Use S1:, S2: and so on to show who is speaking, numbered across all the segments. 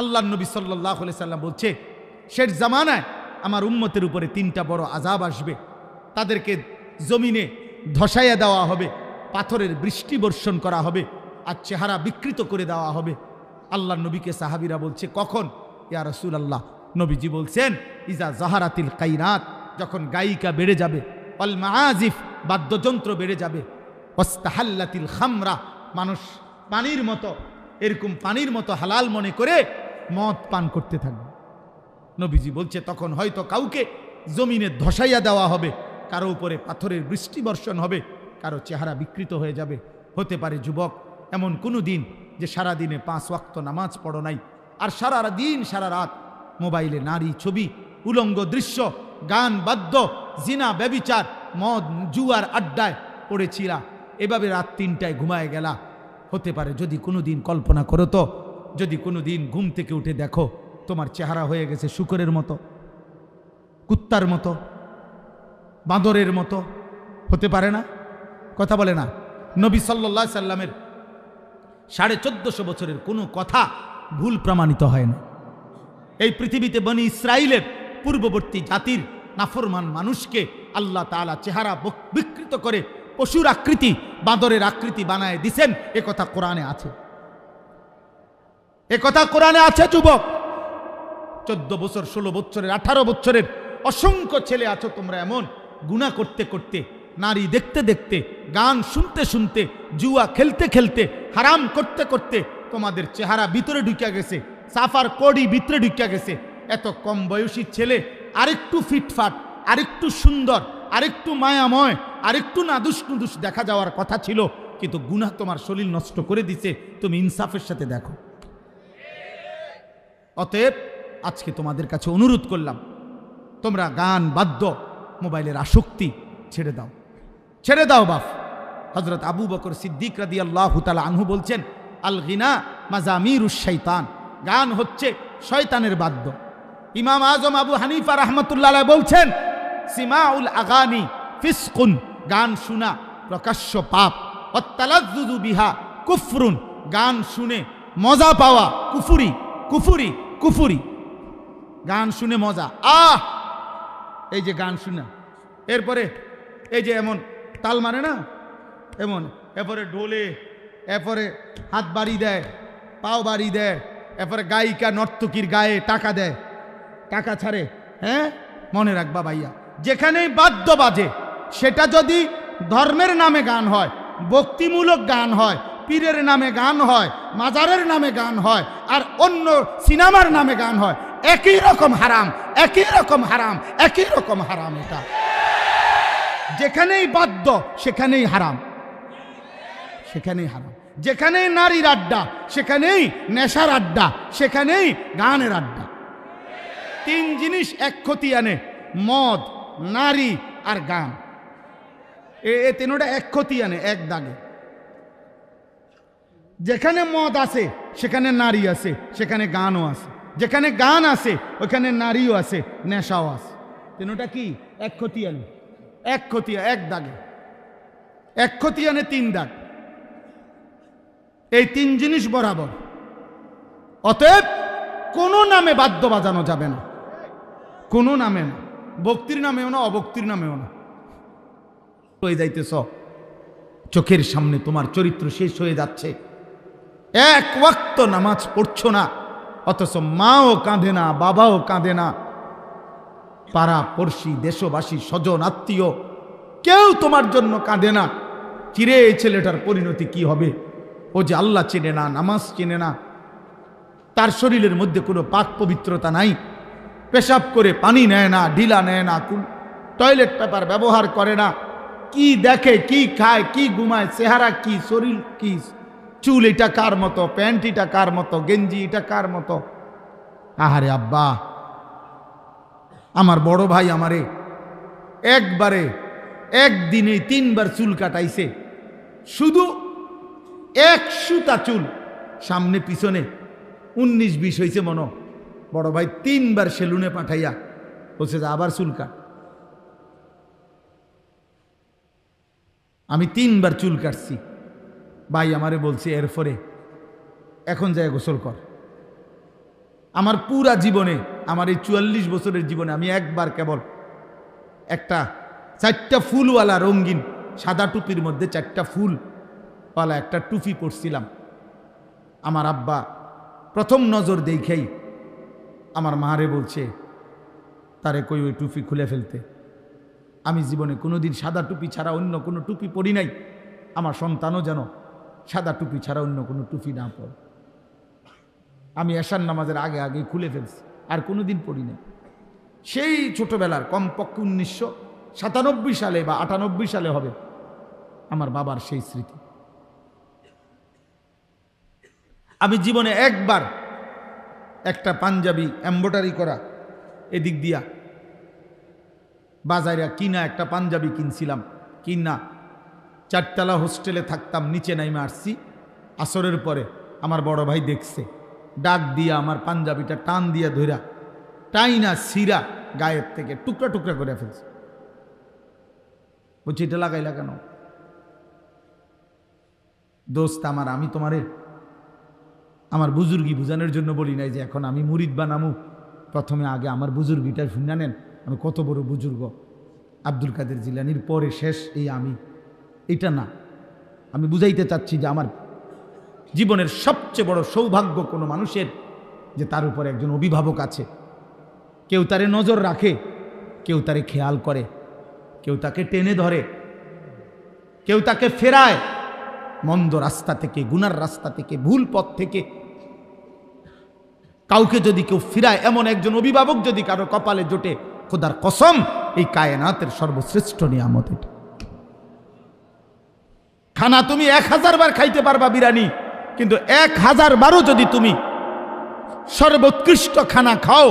S1: আল্লাহ নবী সাল্লাহ সাল্লাম বলছে, শেষ জামানায় আমার উম্মতের উপরে তিনটা বড় আজাব আসবে। তাদেরকে জমিনে ধসাইয়া দেওয়া হবে, পাথরের বৃষ্টি বর্ষণ করা হবে আর চেহারা বিকৃত করে দেওয়া হবে। আল্লাহ নবীকে সাহাবিরা বলছে, কখন? ইয়া রসুল আল্লাহ নবীজি বলছেন, ইজা জাহারাতিল কাইনাত। যখন গায়িকা বেড়ে যাবে অল মাজিফ বাদ্যযন্ত্র বেড়ে যাবে ওস্তাহাল্লাতিল খামরা। মানুষ পানির মতো, এরকম পানির মতো হালাল মনে করে মদ পান করতে থাকবে। নবীজি বলছে, তখন হয়তো কাউকে জমিনে ধসাইয়া দেওয়া হবে, কারও উপরে পাথরের বৃষ্টি বর্ষণ হবে, কারও চেহারা বিকৃত হয়ে যাবে। হতে পারে যুবক, এমন কোনো দিন যে সারা দিনে পাঁচ ওয়াক্ত নামাজ পড়ো নাই, আর সারা দিন, সারা রাত মোবাইলে নারী ছবি, উলঙ্গ দৃশ্য, গান, বাদ্য, জিনা, ব্যবিচার, মদ, জুয়ার আড্ডায় পড়েছিলা এভাবে রাত তিনটায় ঘুমায় গেলা। হতে পারে যদি কোনো দিন কল্পনা করো তো যদি কোনো দিন ঘুম থেকে উঠে দেখো তোমার চেহারা হয়ে গেছে শুকরের মতো, কুত্তার মতো, বাঁদরের মতো, হতে পারে না? কথা বলে না। নবী সাল্লা সাল্লামের সাড়ে চোদ্দশো বছরের কোনো কথা ভুল প্রমাণিত হয় না। এই পৃথিবীতে বনি ইসরায়েলের পূর্ববর্তী জাতির নাফরমান মানুষকে আল্লাহ তাআলা চেহারা বক- বিকৃত করে পশুর আকৃতি, বাঁদরের আকৃতি বানায় দিছেন, এ কথা কোরআনে আছে। এ কথা কোরআনে আছে, যুবক? চোদ্দ বছর, ষোলো বছরের, আঠারো বছরের অসংখ্য ছেলে আছো তোমরা এমন। গুণা করতে করতে, নারী দেখতে দেখতে, গান শুনতে শুনতে, জুয়া খেলতে খেলতে, হারাম করতে করতে তোমাদের চেহারা ভিতরে ঢুকিয়া গেছে, সাফার কড়ি ভিতরে ঢুকিয়া গেছে। এত কম বয়সী ছেলে, আরেকটু ফিটফাট আরেকটু সুন্দর, আরেকটু মায়াময়, আরেকটু নাদুস নুদুস দেখা যাওয়ার কথা ছিল, কিন্তু গুনাহ তোমার শরীর নষ্ট করে দিছে, তুমি ইনসাফের সাথে দেখো। অতএব আজকে তোমাদের কাছে অনুরোধ করলাম, তোমরা গান, বাদ্য, মোবাইলের আসক্তি ছেড়ে দাও। ছেড়ে দাও বাপ। হজরত আবু বকর সিদ্দিক রাদি আল্লাহ তালা আনহু বলছেন আল গিনা মাজামির শৈতান গান হচ্ছে শয়তানের বাদ্য। ইমাম আজম আবু হানিফা রহমতুল্লাহ বলছেন, সিমাউল আগানি ফিসকুন। গান শোনা প্রকাশ্য পাপ। অত্তালাজুদু বিহা কুফরুন। গান শুনে মজা পাওয়া কুফুরি। কুফুরি কুফুরি। গান শুনে মজা। আহ! এই যে গান শুনে। এরপরে এই যে এমন তাল মারে না? এমন। এরপরে ঢোলে, এরপরে হাত বাড়ি দেয়, পাও বাড়ি দেয়, এরপরে গায়িকা নর্তকীর গায়ে টাকা দেয়। টাকা ছাড়ে। হ্যাঁ? মনে রাখবা ভাইয়া। যেখানেই বাদ্য বাজে, সেটা যদি ধর্মের নামে গান হয়, ভক্তিমূলক গান হয় পীরের নামে গান হয়, মাজারের নামে গান হয়, আর অন্য সিনেমার নামে গান হয়। একই রকম হারাম, একই রকম হারাম, একই রকম হারাম এটা। যেখানেই বাদ্য, সেখানেই হারাম। সেখানেই হারাম। যেখানেই নারীর আড্ডা, সেখানেই নেশার আড্ডা, সেখানেই গানের আড্ডা। তিন জিনিস এক আনে, মদ, নারী আর গান। এ তিনোটা এক আনে, এক দাগে। যেখানে মদ আছে, সেখানে নারী আছে, সেখানে গানও আছে। যেখানে গান আছে, ওখানে নারীও আছে, নেশাও আছে। তিনোটা কি? এক আনে। এক খতিয়া এক দাগে। এক খতিয়ানে তিন দাগ। এই তিন জিনিস বরাবর। অতএব কোনো নামে বাদ্য বাজানো যাবে না। কোনো নামে না। ভক্তির নামেও না, অভক্তির নামেও না। হয়ে যাইতেছ? চোখের সামনে তোমার চরিত্র শেষ হয়ে যাচ্ছে। এক ওয়াক্ত নামাজ পড়ছো না, অথচ মাও কাঁদে না, বাবাও কাঁদে না। পাড়া পড়শি, দেশবাসী, স্বজন, আত্মীয়, কেউ তোমার জন্য কাঁদে না। চিরে এই ছেলেটার পরিণতি কি হবে? ও যে আল্লাহ চেনে না, নামাজ চেনে না। তার শরীরের মধ্যে কোনো পাক পবিত্রতা নাই। পেশাব করে পানি নেয় না, ঢিলা নেয় না টয়লেট পেপার ব্যবহার করে না। কি দেখে, কি খায়, কি ঘুমায়, চেহারা কি, শরীর কি চুল এটা কার মতো? প্যান্ট এটা কার মতো? গেঞ্জি এটা কার মতো? আহারে আব্বা। আমার বড় ভাই আমারে একবারে, একদিনে তিনবার চুল কাটাইছে। শুধু এক সুতা চুল, সামনে পিছনে উনিশ বিশ হয়েছে মনো। বড় ভাই তিনবার সেলুনে পাঠাইয়া বলছে যে, আবার চুল কাট। আমি তিনবার চুল কাটছি। ভাই, আমারে বলছে, এরপরে এখন যায় গোসল কর। আমার পুরা জীবনে, আমার এই চুয়াল্লিশ বছরের জীবনে আমি একবার কেবল একটা চারটা ফুলওয়ালা রঙিন সাদা টুপির মধ্যে চারটা ফুলওয়ালা একটা টুপি পরছিলাম। আমার আব্বা প্রথম নজর দেখেই আমার মারে বলছে, তারে কই ওই টুপি খুলে ফেলতে? আমি জীবনে কোনোদিন সাদা টুপি ছাড়া অন্য কোনো টুপি পরি নাই। আমার সন্তানও যেন সাদা টুপি ছাড়া অন্য কোনো টুপি না পড়ে আমি এশার নামাজের আগে আগে খুলে ফেলছি, আর কোনোদিন পড়ি নাই। সেই ছোটবেলার কমপক্ষে উনিশশো সাতানব্বই সালে বা আটানব্বই সালে হবে আমার বাবার সেই স্মৃতি। আমি জীবনে একবার একটা পাঞ্জাবি এম্ব্রয়ডারি করা এদিক দিয়া বাজারে কিনা একটা পাঞ্জাবি কিনছিলাম, কিনা চারতলা হোস্টেলে থাকতাম, নিচে নাইমে আসছি। আসরের পরে আমার বড় ভাই দেখছে, ডাক দিয়া আমার পাঞ্জাবিটা টান দিয়া ধইরা টাইনা সিরা গায়ের থেকে টুকরা টুকরা করে ফেলছে। বলছি, এটা লাগাইলা কেন? দোস্ত, আমার, আমি তোমারে, আমার বুজুর্গি বুঝানোর জন্য বলি নাই যে এখন আমি মুরিদ বানামু। প্রথমে আগে আমার বুজুর্গিটা শুনে নেন, আমি কত বড় বুজুর্গ। আব্দুল কাদের জিলানির পরে শেষ এই আমি। এটা না। আমি বুঝাইতে চাচ্ছি যে আমার জীবনের সবচেয়ে বড় সৌভাগ্য কোনো মানুষের যে তার উপরে একজন অভিভাবক আছে। কেউ তারে নজর রাখে, কেউ তারে খেয়াল করে, কেউ তাকে টেনে ধরে, কেউ তাকে ফেরায়, মন্দ রাস্তা থেকে, গুনার রাস্তা থেকে, ভুল পথ থেকে। কাউকে যদি কেউ ফিরায়, এমন একজন অভিভাবক যদি কারও কপালে জোটে, খোদার কসম, এই কায়নাতের সর্বশ্রেষ্ঠ নিয়ামত এটা। খানা তুমি এক হাজার বার খাইতে পারবা বিরানি, কিন্তু এক হাজার বারও যদি তুমি সর্বোৎকৃষ্ট খানা খাও,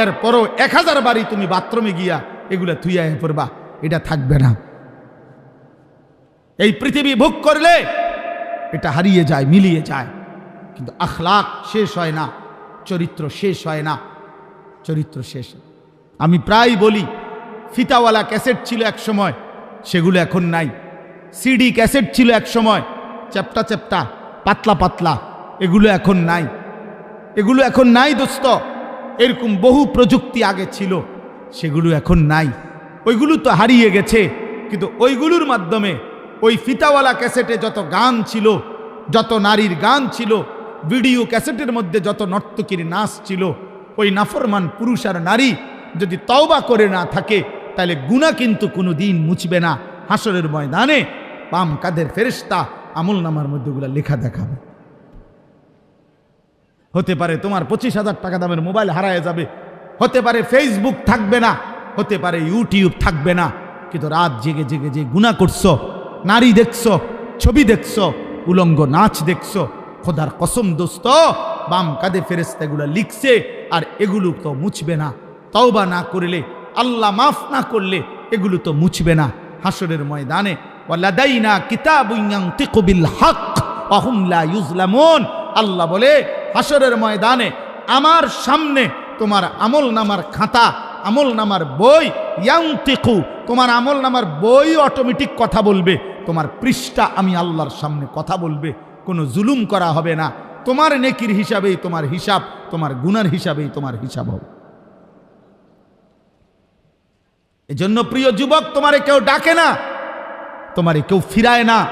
S1: এরপরও এক হাজার বারই তুমি বাথরুমে গিয়া এগুলা থুইয়া পড়বা, এটা থাকবে না। এই পৃথিবী ভোগ করলে এটা হারিয়ে যায়, মিলিয়ে যায়, কিন্তু আখলাক শেষ হয় না, চরিত্র শেষ হয় না, চরিত্র শেষ আমি প্রায় বলি, ফিতাওয়ালা ক্যাসেট ছিল এক সময়, সেগুলো এখন নাই। সিডি ক্যাসেট ছিল এক সময়। চ্যাপটা চ্যাপটা, পাতলা পাতলা। এগুলো এখন নাই। এগুলো এখন নাই দোস্ত। এরকম বহু প্রযুক্তি আগে ছিল। সেগুলো এখন নাই। ওইগুলো তো হারিয়ে গেছে। কিন্তু ওইগুলোর মাধ্যমে ওই ফিতাওয়ালা ক্যাসেটে যত গান ছিল, যত নারীর গান ছিল, ভিডিও ক্যাসেটের মধ্যে যত নর্তকীর নাচ ছিল, ওই নাফরমান পুরুষ আর নারী যদি তওবা করে না থাকে, তাহলে গুণা কিন্তু কোনো দিন মুছবে না। হাসরের ময়দানে বাম কাদের ফেরেস্তা আমল নামার মধ্যেগুলো লেখা দেখাবে। হতে পারে তোমার পঁচিশ হাজার টাকা দামের মোবাইল হারায় যাবে। হতে পারে ফেসবুক থাকবে না। হতে পারে ইউটিউব থাকবে না। কিন্তু রাত জেগে জেগে যে গুণা করছ, নারী দেখছ, ছবি দেখছ, উলঙ্গ নাচ দেখছ, খোদার কসম দোস্ত, বাম কাঁধে ফেরেস্তা এগুলো লিখছে আর এগুলো তো মুছবে না। তওবা না করলে, আল্লাহ মাফ না করলে এগুলো তো মুছবে না। হাসরের ময়দানে ওয়ালাদাইনা হক ইউজলামুন। আল্লাহ বলে হাসরের ময়দানে আমার সামনে তোমার আমল নামার খাতা, আমল নামার বই ইয়াংতিকু তোমার আমল নামার বই অটোমেটিক কথা বলবে। তোমার পৃষ্ঠা আমি আল্লাহর সামনে কথা বলবে। কোনো জুলুম করা হবে না। তোমার নেকির হিসাবেই তোমার হিসাব, তোমার গুনার হিসাবেই তোমার হিসাব হবে। এজন্য প্রিয় যুবক, তোমারে কেউ ডাকে না। তোমারে কেউ ফিরায় না।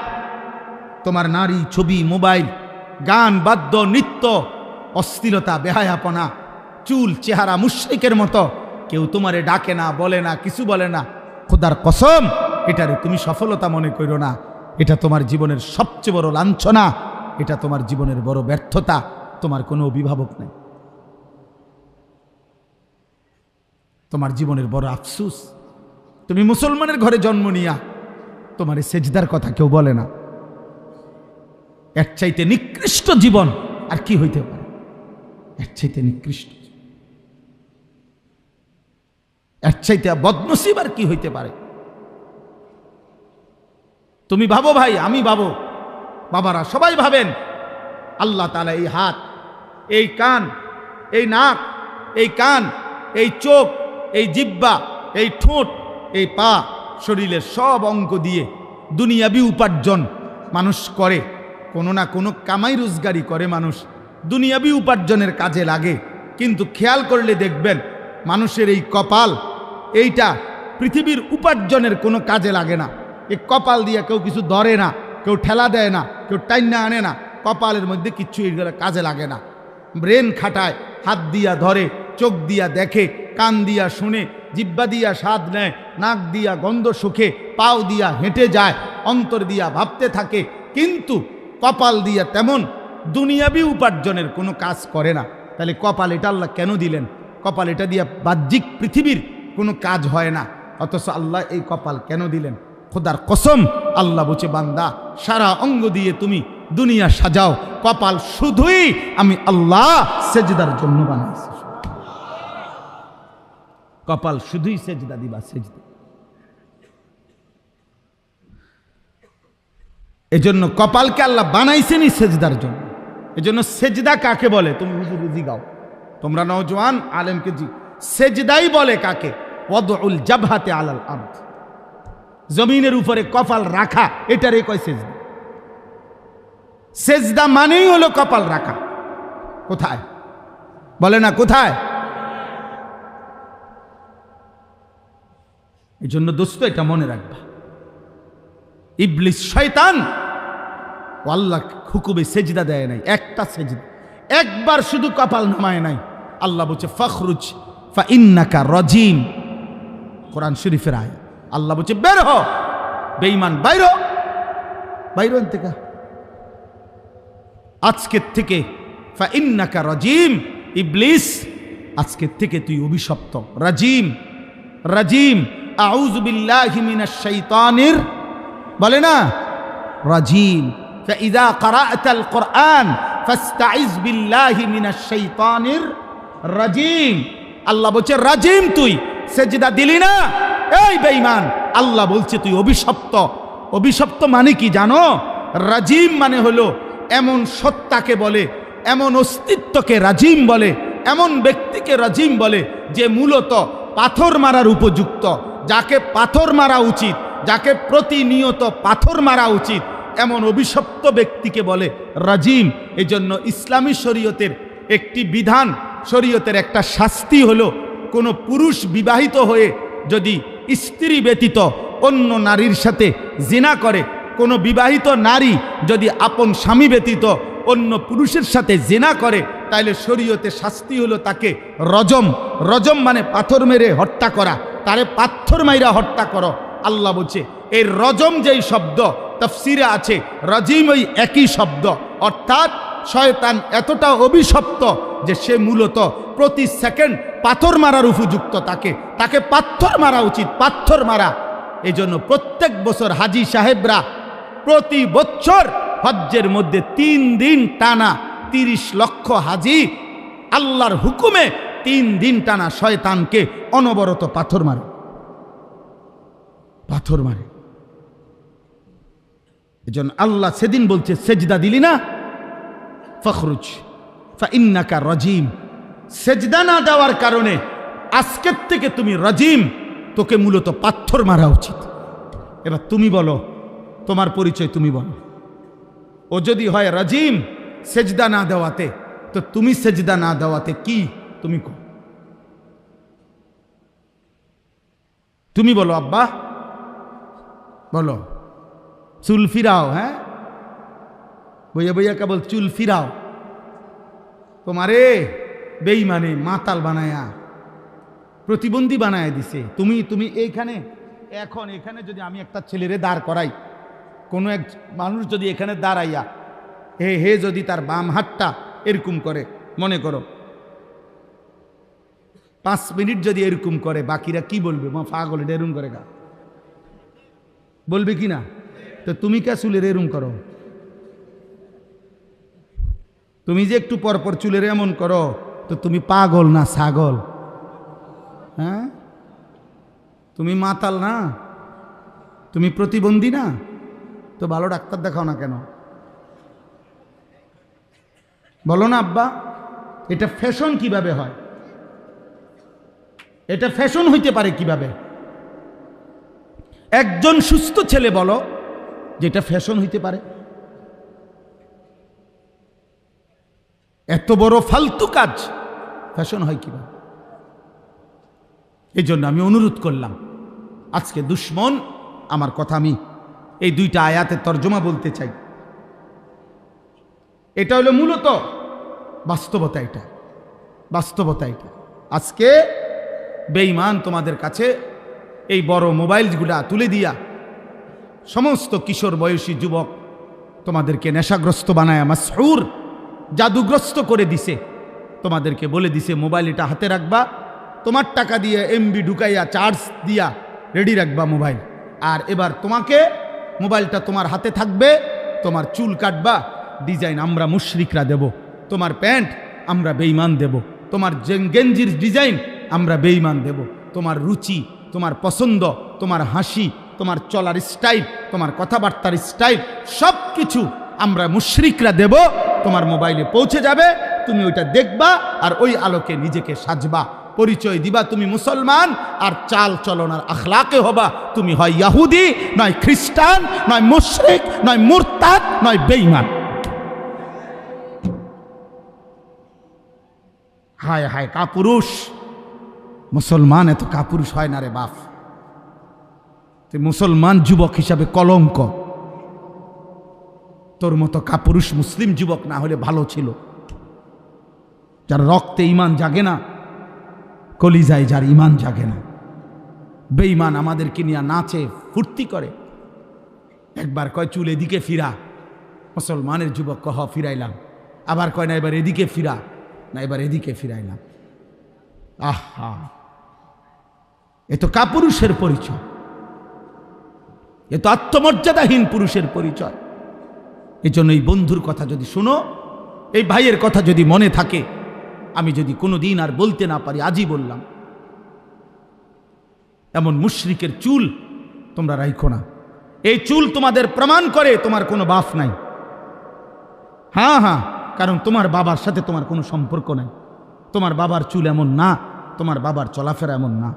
S1: তোমার নারী, ছবি, মোবাইল, গান, বাদ্য, নৃত্য অস্থিরতা বেহায়াপনা, চুল, চেহারা, মুশ্রিকের মতো কেউ তোমারে ডাকে না, বলে না, কিছু বলে না। খোদার কসম, এটারে তুমি সফলতা মনে করো না। এটা তোমার জীবনের সবচেয়ে বড় লাঞ্ছনা। এটা তোমার জীবনের বড় ব্যর্থতা। তোমার কোনো অভিভাবক নেই। তোমার জীবনের বড় আফসুস। তুমি মুসলমানের ঘরে জন্ম নিয়া তোমার সেজদার কথা কেউ বলে না। এর চাইতে নিকৃষ্ট জীবন আর কি হইতে পারে? এর চাইতে নিকৃষ্ট। এর চাইতে বদনসিব আর কি হইতে পারে? তুমি ভাবো ভাই, আমি ভাবো। বাবারা সবাই ভাবেন, আল্লাহ তালা এই হাত, এই কান, এই নাক, এই কান, এই চোখ, এই জিব্বা, এই ঠোঁট, এই পা শরীরের সব অঙ্গ দিয়ে দুনিয়াবি উপার্জন মানুষ করে। কোনো না কোনো কামাই রোজগারি করে মানুষ। দুনিয়াবি উপার্জনের কাজে লাগে। কিন্তু খেয়াল করলে দেখবেন মানুষের এই কপাল, এইটা পৃথিবীর উপার্জনের কোনো কাজে লাগে না। এই কপাল দিয়ে কেউ কিছু ধরে না, কেউ ঠেলা দেয় না, কেউ টাইনা আনে না, কপালের মধ্যে কিচ্ছু এগুলো কাজে লাগে না। ব্রেন খাটায়, হাত দিয়া ধরে, চোখ দিয়া দেখে কান দিয়া শুনে, জিব্বা দিয়া স্বাদ নেয়, নাক দিয়া গন্ধ সুখে পাও দিয়া হেঁটে যায়, অন্তর দিয়া ভাবতে থাকে। কিন্তু কপাল দিয়া তেমন দুনিয়াবি উপার্জনের কোনো কাজ করে না। তাহলে কপাল এটা আল্লাহ কেন দিলেন? কপাল এটা দিয়া বাহ্যিক পৃথিবীর কোনো কাজ হয় না। অথচ আল্লাহ এই কপাল কেন দিলেন? খোদার কসম, আল্লাহ বলছে বান্দা, সারা অঙ্গ দিয়ে তুমি দুনিয়া সাজাও। কপাল শুধুই আমি আল্লাহ সেজদার জন্য বানাইছি। কপাল শুধুই সেজদা দিবা, সেজদা। এজন্য কপালকে আল্লাহ বানাইছেনই সেজদার জন্য। এজন্য সেজদা কাকে বলে? তুমি হুজুর জিগাও তোমরা নওজোয়ান আলেমকে জি সেজদাই বলে কাকে? ওয়াদউল জাবহাতে আলাল আরদ জমিনের উপরে কপাল রাখা এটারে কয় সেজদা। সেজদা মানেই হলো কপাল রাখা। কোথায়? বলে না কোথায়? এই জন্য দোস্ত, এটা মনে রাখবা। ইবলিস, শয়তান! আল্লাহ হুকুমে সেজদা দেয় নাই, একটা সেজদা। একবার শুধু কপাল নামায় নাই। আল্লাহ বলছে, ফখরুজ ফা ইন্নাকা রজিম। কোরআন শরীফের আয় আল্লাহ বলছে, বের হ, বেঈমান, বাইর। বাইর থেকে। আজকের থেকে ফা ইন্নাকা রজিম। ইবলিস, আজকের থেকে তুই অভিশপ্ত। রাজিম রাজিম। আউযু বিল্লাহি মিনাশ শাইতানির বলে না রাজিম فإذا قرأت القرآن فاستعذ بالله من الشيطان الرجيم আল্লাহ বলছে রাজিম তুই সেজদা দিলি না এই বেঈমান আল্লাহ বলছে তুই অভিশপ্ত অভিশপ্ত মানে কি জানো রাজিম মানে হলো এমন সত্তাকে বলে এমন অস্তিত্বকে রাজিম বলে এমন ব্যক্তিকে রাজিম বলে যে মূলত পাথর মারার উপযুক্ত। যাকে পাথর মারা উচিত, যাকে প্রতিনিয়ত পাথর মারা উচিত, এমন অভিশপ্ত ব্যক্তিকে বলে রাজিম। এজন্য ইসলামী শরীয়তের একটি বিধান, শরীয়তের একটা শাস্তি হলো, কোনো পুরুষ বিবাহিত হয়ে যদি স্ত্রী ব্যতীত অন্য নারীর সাথে জিনা করে, কোনো বিবাহিত নারী যদি আপন স্বামী ব্যতীত অন্য পুরুষের সাথে জেনা করে তাইলে শরীয়তে শাস্তি হলো তাকে রজম। রজম মানে পাথর মেরে হত্যা করা। তারে পাথর মাইরা হত্যা করো। আল্লাহ বলছে, এই রজম যেই শব্দ, তফসিরে আছে, রজিম ওই একই শব্দ। অর্থাৎ শয়তান এতটা অভিশপ্ত যে সে মূলত প্রতি সেকেন্ড পাথর মারার উপযুক্ত তাকে। তাকে পাথর মারা উচিত, পাথর মারা। এই জন্য প্রত্যেক বছর হাজি সাহেবরা প্রতি বছর হজ্জের মধ্যে তিন দিন টানা তিরিশ লক্ষ হাজি আল্লাহর হুকুমে তিন দিন টানা শয়তানকে অনবরত পাথর মারে। পাথর মারে। এজন্য আল্লাহ সেদিন বলছে, সেজদা দিলি না? ফখরুজ। ইন্নাকা রজিম। সেজদা না দেওয়ার কারণে আজকের থেকে তুমি রজিম। তোকে মূলত পাথর মারা উচিত। এবার তুমি বলো, তোমার পরিচয় তুমি বলো। ও যদি হয় রাজিম সেজদা না দেওয়াতে, তো তুমি সেজদা না দেওয়াতে কি তুমি তুমি বলো, আব্বা। বলো। চুল ফিরাও হ্যাঁ? বইয়া বইয়া কেবল চুল ফিরাও। তোমারে বেইমানে মাতাল বানায়া, প্রতিবন্ধী বানায় দিছে। তুমি তুমি এইখানে, এখন এখানে যদি আমি একটা ছেলেরে দাঁড় করাই, কোনো এক মানুষ যদি এখানে দাঁড়াইয়া হে হে যদি তার বাম হাতটা এরকম করে, মনে করো। পাঁচ মিনিট যদি এরকম করে, বাকিরা কি বলবে? মা পাগল, এটা এরম করে গা। বলবে কি না? তো তুমি কে চুলের এরম করো? তুমি যে একটু পরপর চুলের এমন করো, তো তুমি পাগল না ছাগল? হ্যাঁ? তুমি মাতাল না? তুমি প্রতিবন্ধী না? তো ভালো ডাক্তার দেখাও না কেন? বলো না, আব্বা, এটা ফ্যাশন কীভাবে হয়? এটা ফ্যাশন হইতে পারে কীভাবে? একজন সুস্থ ছেলে বলো যেটা ফ্যাশন হইতে পারে। এত বড় ফালতু কাজ ফ্যাশন হয় কীভাবে? এই জন্য আমি অনুরোধ করলাম, আজকে দুশ্মন, আমার কথা আমি এই দুইটা আয়াতের তর্জমা বলতে চাই। এটা হলো মূলত বাস্তবতা এটা বাস্তবতা এটা। আজকে বেঈমান তোমাদের কাছে এই বড় মোবাইলগুলা তুলে দিয়া সমস্ত কিশোর বয়সী যুবক তোমাদেরকে নেশাগ্রস্ত বানায় মাসহুর জাদুগ্রস্ত করে দিছে। তোমাদেরকে বলে দিছে, মোবাইল এটা হাতে রাখবা, তোমার টাকা দিয়ে এমবি ঢুকাইয়া, চার্জ দিয়া রেডি রাখবা মোবাইল। আর এবার তোমাকে মোবাইলটা তোমার হাতে থাকবে, তোমার চুল কাটবা ডিজাইন আমরা মুশরিকরা দেব। তোমার প্যান্ট আমরা বেইমান দেব। তোমার গেঞ্জির ডিজাইন আমরা বেইমান দেব। তোমার রুচি, তোমার পছন্দ, তোমার হাসি, তোমার চলার স্টাইল, তোমার কথাবার্তার স্টাইল সব কিছু আমরা মুশরিকরা দেব। তোমার মোবাইলে পৌঁছে যাবে, তুমি ওইটা দেখবা আর ওই আলোকে নিজেকে সাজবা। পরিচয় দিবা তুমি মুসলমান আর চাল চলন আর আখলাকে হবা। তুমি হয় ইয়াহুদি, নয় খ্রিস্টান, নয় মুশরিক, নয় মুরতাদ, নয় বেঈমান। হায় হায় কাপুরুষ। মুসলমান এত কাপুরুষ হয় না রে বাপ। মুসলমান যুবক হিসাবে কলঙ্ক। তোর মতো কাপুরুষ মুসলিম যুবক না হলে ভালো ছিল। যার রক্তে ইমান জাগে না, কলিজায় যার ইমান জাগে না। বেঈমান আমাদেরকে নিয়ে নাচে, ফুর্তি করে। একবার কয়, চুল এদিকে ফিরা। মুসলমানের যুবক কহ, ফিরাইলাম। আবার কয়, না, এবার এদিকে ফিরা। না, এবার এদিকে ফিরাইলাম। আহা! এ তো কাপুরুষের পরিচয়। এ তো আত্মমর্যাদাহীন পুরুষের পরিচয়। এই জন্য এই বন্ধুর কথা যদি শোনো, এই ভাইয়ের কথা যদি মনে থাকে, আমি যদি কোনো দিন আর বলতে না পারি, আজই বললাম। এমন মুশরিকের চুল তোমরা রাইখো না। এই চুল তোমাদের প্রমাণ করে, তোমার কোনো বাফ নাই। হ্যাঁ হ্যাঁ। কারণ তোমার বাবার সাথে তোমার কোনো সম্পর্ক নাই। তোমার বাবার চুল এমন না, তোমার বাবার চলাফেরা এমন না।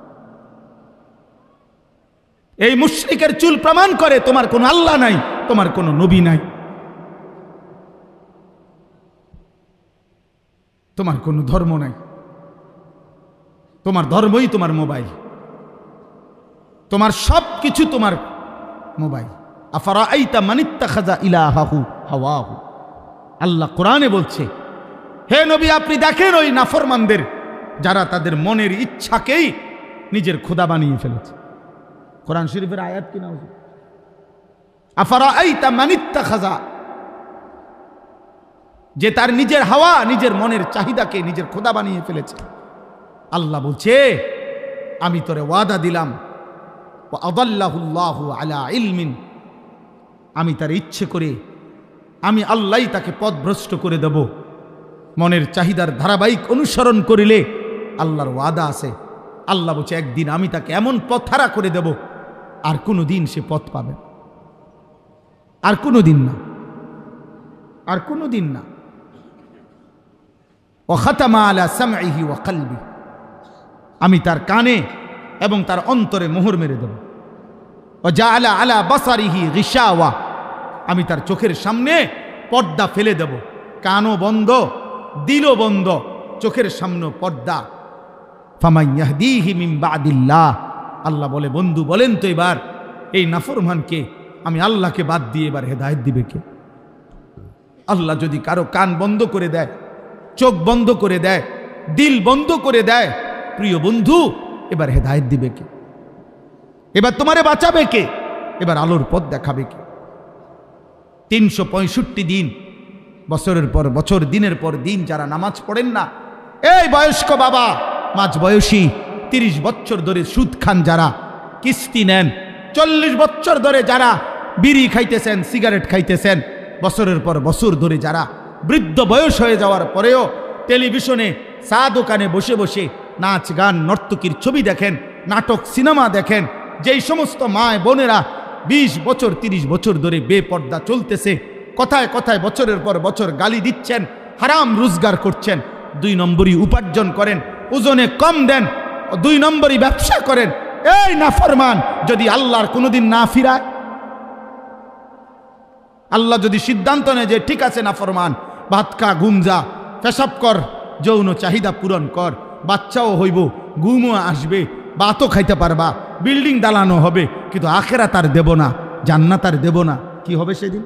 S1: এই মুশরিকের চুল প্রমাণ করে তোমার কোনো আল্লাহ নাই, তোমার কোনো নবী নাই। তোমার কোনো ধর্ম নাই। তোমার ধর্মই তোমার মোবাইল। তোমার সব কিছু তোমার মোবাইল। আফারা আইতা মানিত্তা খাজা ইলাহাহু হাওয়াহু। আল্লাহ কোরআনে বলছে, হে নবী, আপনি দেখেন ওই নাফরমানদের যারা তাদের মনের ইচ্ছাকেই নিজের খোদা বানিয়ে ফেলেছে। কোরআন শরীফের আয়াত কিনা আফারা আইতা মানিত্তা খাজা যে তার নিজের হাওয়া, নিজের মনের চাহিদাকে নিজের খোদা বানিয়ে ফেলেছে। আল্লাহ বলছে, আমি তোরে ওয়াদা দিলাম আদাল্লাহুল্লাহ আলা ইলমিন, আমি তার ইচ্ছে করে আমি আল্লাহ তাকে পথভ্রষ্ট করে দেব। মনের চাহিদার ধারাবাহিক অনুসরণ করিলে আল্লাহর ওয়াদা আছে। আল্লাহ বলছে, একদিন আমি তাকে এমন পথহারা করে দেব, আর কোনো দিন সে পথ পাবে আর কোনো দিন না। আর কোনো দিন না ওখাতামা আলা সামঈহি ওয়া কলবি। আমি তার কানে এবং তার অন্তরে মোহর মেরে দেব। ও যা আলা আলা বাসারিহি রিসাওয়া আমি তার চোখের সামনে পর্দা ফেলে দেব। কানও বন্ধ, দিলও বন্ধ, চোখের সামনে পর্দা। ফামাইয়াহদিহি মিন বাদিল্লাহ। আল্লাহ বলে, বন্ধু, বলেন তো এবার, এই নাফরমানকে আমি আল্লাহকে বাদ দিয়ে এবার হেদায়েত দিবে কে? আল্লাহ যদি কারও কান বন্ধ করে দেয়, চোখ বন্ধ করে দেয়, দিল বন্ধ করে দেয়, প্রিয় বন্ধু, এবার হেদায়েত দিবে কে? এবার তোমারে বাঁচাবে কে? এবার আলোর পথ দেখাবে কে? তিনশো পঁয়ষট্টি দিন। বছরের পর বছর, দিনের পর দিন যারা নামাজ পড়েন না, এই বয়স্ক বাবা, মাঝ বয়সী, তিরিশ বছর ধরে সুদ খান যারা, কিস্তি নেন, চল্লিশ বছর ধরে যারা বিড়ি খাইতেছেন, সিগারেট খাইতেছেন, বছরের পর বছর ধরে যারা বৃদ্ধ বয়স হয়ে যাওয়ার পরেও টেলিভিশনে চা দোকানে বসে বসে নাচ গান, নর্তকীর ছবি দেখেন, নাটক, সিনেমা দেখেন, যেই সমস্ত মায় বোনেরা বিশ বছর, তিরিশ বছর ধরে বেপর্দা চলতেছে। কথায় কথায় বছরের পর বছর গালি দিচ্ছেন, হারাম রোজগার করছেন, দুই নম্বরই উপার্জন করেন, ওজনে কম দেন, দুই নম্বরই ব্যবসা করেন। এই নাফরমান, যদি আল্লাহর কোনোদিন না ফিরায়? আল্লাহ যদি সিদ্ধান্ত নেয় যে ঠিক আছে নাফরমান, ভাত খা, ঘুম যা, পেশাব কর, যৌন চাহিদা পূরণ কর, বাচ্চাও হইব গুমও আসবে বাতও খাইতে পারবা। বিল্ডিং দালানো হবে, কিন্তু আখেরা তার দেব না, জান্নাত আর দেব না। কি হবে সেদিন?